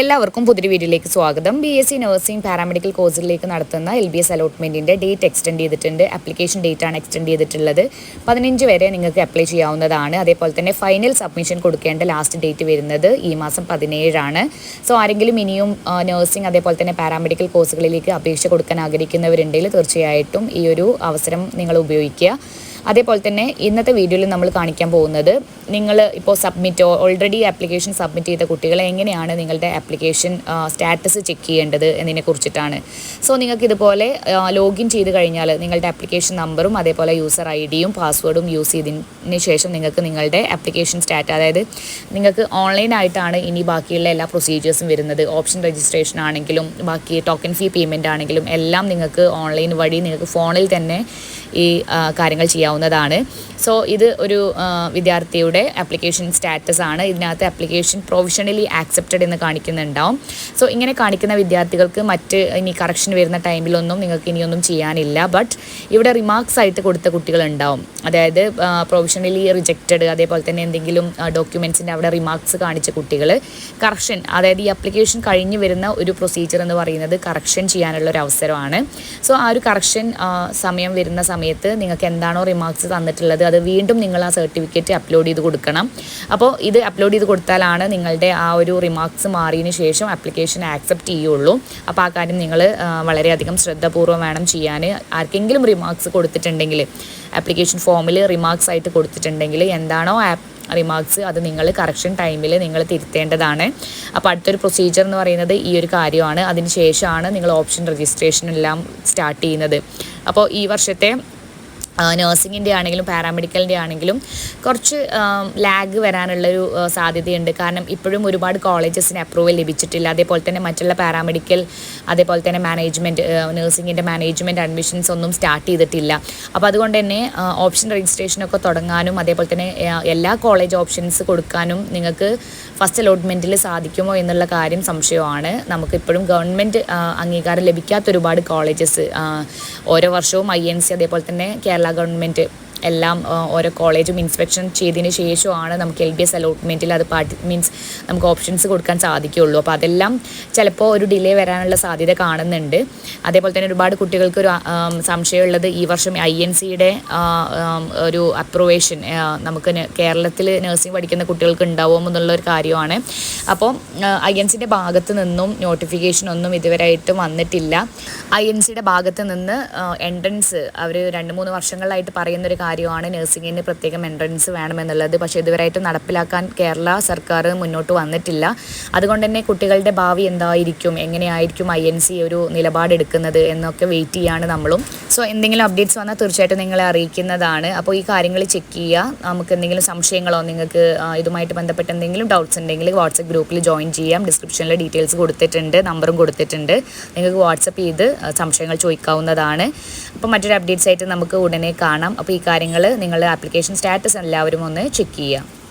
എല്ലാവർക്കും പുതിയ വീഡിയോയിലേക്ക് സ്വാഗതം. B S C nursing paramedical കോഴ്സിലേക്ക് നടത്തുന്ന എൽ ബി എസ് അലോട്ട്മെന്റിന്റെ ഡേറ്റ് എക്സ്റ്റെൻഡ് ചെയ്തിട്ടുണ്ട്. ആപ്ലിക്കേഷൻ ഡേറ്റ് ആണ് എക്സ്റ്റെൻഡ് ചെയ്തിട്ടുള്ളത്. പതിനഞ്ച് വരെ നിങ്ങൾക്ക് അപ്ലൈ ചെയ്യാവുന്നതാണ്. അതേപോലെ തന്നെ ഫൈനൽ സബ്മിഷൻ കൊടുക്കേണ്ട ലാസ്റ്റ് ഡേറ്റ് വരുന്നത് ഈ മാസം പതിനേഴാണ്. സോ ആരെങ്കിലും ഇനിയും നഴ്സിംഗ് അതേപോലെ തന്നെ പാരാമെഡിക്കൽ കോഴ്സുകളിലേക്ക് അപേക്ഷ കൊടുക്കാൻ ആഗ്രഹിക്കുന്നവരുണ്ടെങ്കിൽ തീർച്ചയായിട്ടും ഈ ഒരു അവസരം നിങ്ങൾ ഉപയോഗിക്കുക. അതേപോലെ തന്നെ ഇന്നത്തെ വീഡിയോയിൽ നമ്മൾ കാണിക്കാൻ പോകുന്നത് നിങ്ങൾ ഇപ്പോൾ സബ്മിറ്റ് ഓൾറെഡി ആപ്ലിക്കേഷൻ സബ്മിറ്റ് ചെയ്ത കുട്ടികളെ എങ്ങനെയാണ് നിങ്ങളുടെ ആപ്ലിക്കേഷൻ സ്റ്റാറ്റസ് ചെക്ക് ചെയ്യേണ്ടത് എന്നതിനെ കുറിച്ചിട്ടാണ്. സോ നിങ്ങൾക്ക് ഇതുപോലെ ലോഗിൻ ചെയ്ത് കഴിഞ്ഞാൽ നിങ്ങളുടെ ആപ്ലിക്കേഷൻ നമ്പറും അതേപോലെ യൂസർ ഐ ഡിയും പാസ്വേഡും യൂസ് ചെയ്തതിന് ശേഷം നിങ്ങൾക്ക് നിങ്ങളുടെ ആപ്ലിക്കേഷൻ സ്റ്റാറ്റ് അതായത് നിങ്ങൾക്ക് ഓൺലൈനായിട്ടാണ് ഇനി ബാക്കിയുള്ള എല്ലാ പ്രൊസീജിയേഴ്സും വരുന്നത്. ഓപ്ഷൻ രജിസ്ട്രേഷൻ ആണെങ്കിലും ബാക്കി ടോക്കൺ ഫീ പേയ്മെന്റ് ആണെങ്കിലും എല്ലാം നിങ്ങൾക്ക് ഓൺലൈൻ വഴി നിങ്ങൾക്ക് ഫോണിൽ തന്നെ ഈ കാര്യങ്ങൾ ചെയ്യാവുന്നതാണ്. സോ ഇത് ഒരു വിദ്യാർത്ഥിയുടെ ആപ്ലിക്കേഷൻ സ്റ്റാറ്റസ് ആണ്. ഇതിനകത്ത് ആപ്ലിക്കേഷൻ പ്രൊവിഷണലി ആക്സെപ്റ്റഡ് എന്ന് കാണിക്കുന്നുണ്ടാവും. സോ ഇങ്ങനെ കാണിക്കുന്ന വിദ്യാർത്ഥികൾക്ക് മറ്റ് ഇനി കറക്ഷൻ വരുന്ന ടൈമിലൊന്നും നിങ്ങൾക്ക് ഇനിയൊന്നും ചെയ്യാനില്ല. ബട്ട് ഇവിടെ റിമാർക്സ് ആയിട്ട് കൊടുത്ത കുട്ടികളുണ്ടാവും. അതായത് പ്രൊവിഷണലി റിജക്റ്റഡ് അതേപോലെ തന്നെ എന്തെങ്കിലും ഡോക്യുമെൻസിന്റെ അവിടെ റിമാർക്സ് കാണിച്ച കുട്ടികൾ കറക്ഷൻ അതായത് ഈ അപ്ലിക്കേഷൻ കഴിഞ്ഞ് വരുന്ന ഒരു പ്രൊസീജിയർ എന്ന് പറയുന്നത് കറക്ഷൻ ചെയ്യാനുള്ള ഒരു അവസരമാണ്. സോ ആ ഒരു കറക്ഷൻ സമയം വരുന്ന സമയത്ത് നിങ്ങൾക്ക് എന്താണോ റിമാർക്സ് തന്നിട്ടുള്ളത് അത് വീണ്ടും നിങ്ങൾ ആ സർട്ടിഫിക്കറ്റ് അപ്ലോഡ് ചെയ്ത് കൊടുക്കണം. അപ്പോൾ ഇത് അപ്ലോഡ് ചെയ്ത് കൊടുത്താലാണ് നിങ്ങളുടെ ആ ഒരു റിമാർക്സ് മാറിയതിന് ശേഷം ആപ്ലിക്കേഷൻ ആക്സെപ്റ്റ് ചെയ്യുള്ളൂ. അപ്പോൾ ആ കാര്യം നിങ്ങൾ വളരെയധികം ശ്രദ്ധാപൂർവം വേണം ചെയ്യാൻ ആർക്കെങ്കിലും റിമാർക്സ് കൊടുത്തിട്ടുണ്ടെങ്കിൽ ആപ്ലിക്കേഷൻ ഫോമിൽ റിമാർക്സ് ആയിട്ട് കൊടുത്തിട്ടുണ്ടെങ്കിൽ എന്താണോ ആപ്പ് റിമാർക്സ് അത് നിങ്ങൾ കറക്ഷൻ ടൈമിൽ നിങ്ങൾ തിരുത്തേണ്ടതാണ്. അപ്പോൾ അടുത്തൊരു പ്രൊസീജിയർ എന്ന് പറയുന്നത് ഈ ഒരു കാര്യമാണ്. അതിന് ശേഷമാണ് നിങ്ങൾ ഓപ്ഷൻ രജിസ്ട്രേഷൻ എല്ലാം സ്റ്റാർട്ട് ചെയ്യുന്നത്. അപ്പോൾ ഈ വർഷത്തെ നേഴ്സിങ്ങിന്റെ ആണെങ്കിലും പാരാമെഡിക്കലിന്റെ ആണെങ്കിലും കുറച്ച് ലാഗ് വരാനുള്ളൊരു സാധ്യതയുണ്ട്. കാരണം ഇപ്പോഴും ഒരുപാട് കോളേജസിന് അപ്രൂവൽ ലഭിച്ചിട്ടില്ല. അതേപോലെ തന്നെ മറ്റുള്ള പാരാമെഡിക്കൽ അതേപോലെ തന്നെ മാനേജ്മെന്റ് നേഴ്സിങ്ങിന്റെ മാനേജ്മെന്റ് അഡ്മിഷൻസ് ഒന്നും സ്റ്റാർട്ട് ചെയ്തിട്ടില്ല. അപ്പോൾ അതുകൊണ്ട് തന്നെ ഓപ്ഷൻ രജിസ്ട്രേഷനൊക്കെ തുടങ്ങാനും അതേപോലെ തന്നെ എല്ലാ കോളേജ് ഓപ്ഷൻസ് കൊടുക്കാനും നിങ്ങൾക്ക് ഫസ്റ്റ് അലോട്ട്മെന്റിൽ സാധിക്കുമോ എന്നുള്ള കാര്യം സംശയമാണ്. നമുക്കിപ്പോഴും ഗവൺമെന്റ് അംഗീകാരം ലഭിക്കാത്ത ഒരുപാട് കോളേജസ് ഓരോ വർഷവും ഐ എൻ സി അതേപോലെ തന്നെ കേരള ഗവൺമെന്റ് എല്ലാം ഓരോ കോളേജും ഇൻസ്പെക്ഷൻ ചെയ്തതിന് ശേഷമാണ് നമുക്ക് എൽ ബി എസ് അലോട്ട്മെന്റിൽ അത് പാർട്ടി മീൻസ് നമുക്ക് ഓപ്ഷൻസ് കൊടുക്കാൻ സാധിക്കുകയുള്ളൂ അപ്പോൾ അതെല്ലാം ചിലപ്പോൾ ഒരു ഡിലേ വരാനുള്ള സാധ്യത കാണുന്നുണ്ട്. അതേപോലെ തന്നെ ഒരുപാട് കുട്ടികൾക്ക് ഒരു സംശയമുള്ളത് ഈ വർഷം ഐ എൻ സിയുടെ ഒരു അപ്രൂവേഷൻ നമുക്ക് കേരളത്തിൽ നഴ്സിംഗ് പഠിക്കുന്ന കുട്ടികൾക്ക് ഉണ്ടാവുമോ എന്നുള്ള ഒരു കാര്യമാണ്. അപ്പോൾ ഐ എൻ സിന്റെ ഭാഗത്ത് നിന്നും നോട്ടിഫിക്കേഷൻ ഒന്നും ഇതുവരെയായിട്ടും വന്നിട്ടില്ല. ഐ എൻ സിയുടെ ഭാഗത്ത് നിന്ന് എൻട്രൻസ് അവർ രണ്ട് മൂന്ന് വർഷങ്ങളിലായിട്ട് പറയുന്ന ഒരു കാര്യമാണ് നഴ്സിങ്ങിന് പ്രത്യേകം എൻട്രൻസ് വേണമെന്നുള്ളത്. പക്ഷേ ഇതുവരെയായിട്ട് നടപ്പിലാക്കാൻ കേരള സർക്കാർ മുന്നോട്ട് വന്നിട്ടില്ല. അതുകൊണ്ട് തന്നെ കുട്ടികളുടെ ഭാവി എന്തായിരിക്കും എങ്ങനെയായിരിക്കും ഐ എൻ സി ഒരു നിലപാടെടുക്കുന്നത് എന്നൊക്കെ വെയിറ്റ് ചെയ്യാണ് നമ്മളും. സോ എന്തെങ്കിലും അപ്ഡേറ്റ്സ് വന്നാൽ തീർച്ചയായിട്ടും നിങ്ങളെ അറിയിക്കുന്നതാണ്. അപ്പോൾ ഈ കാര്യങ്ങൾ ചെക്ക് ചെയ്യുക. നമുക്ക് എന്തെങ്കിലും സംശയങ്ങളോ നിങ്ങൾക്ക് ഇതുമായിട്ട് ബന്ധപ്പെട്ട എന്തെങ്കിലും ഡൗട്ട്സ് ഉണ്ടെങ്കിൽ വാട്സപ്പ് ഗ്രൂപ്പിൽ ജോയിൻ ചെയ്യാം. ഡിസ്ക്രിപ്ഷനിൽ ഡീറ്റെയിൽസ് കൊടുത്തിട്ടുണ്ട് നമ്പറും കൊടുത്തിട്ടുണ്ട്. നിങ്ങൾക്ക് വാട്സപ്പ് ചെയ്ത് സംശയങ്ങൾ ചോദിക്കാവുന്നതാണ്. അപ്പോൾ മറ്റൊരു അപ്ഡേറ്റ്സ് ആയിട്ട് നമുക്ക് ഉടനെ കാണാം. അപ്പോൾ ഈ കാര്യം കാര്യങ്ങൾ നിങ്ങളുടെ ആപ്ലിക്കേഷൻ സ്റ്റാറ്റസ് എല്ലാവരും ഒന്ന് ചെക്ക് ചെയ്യുക.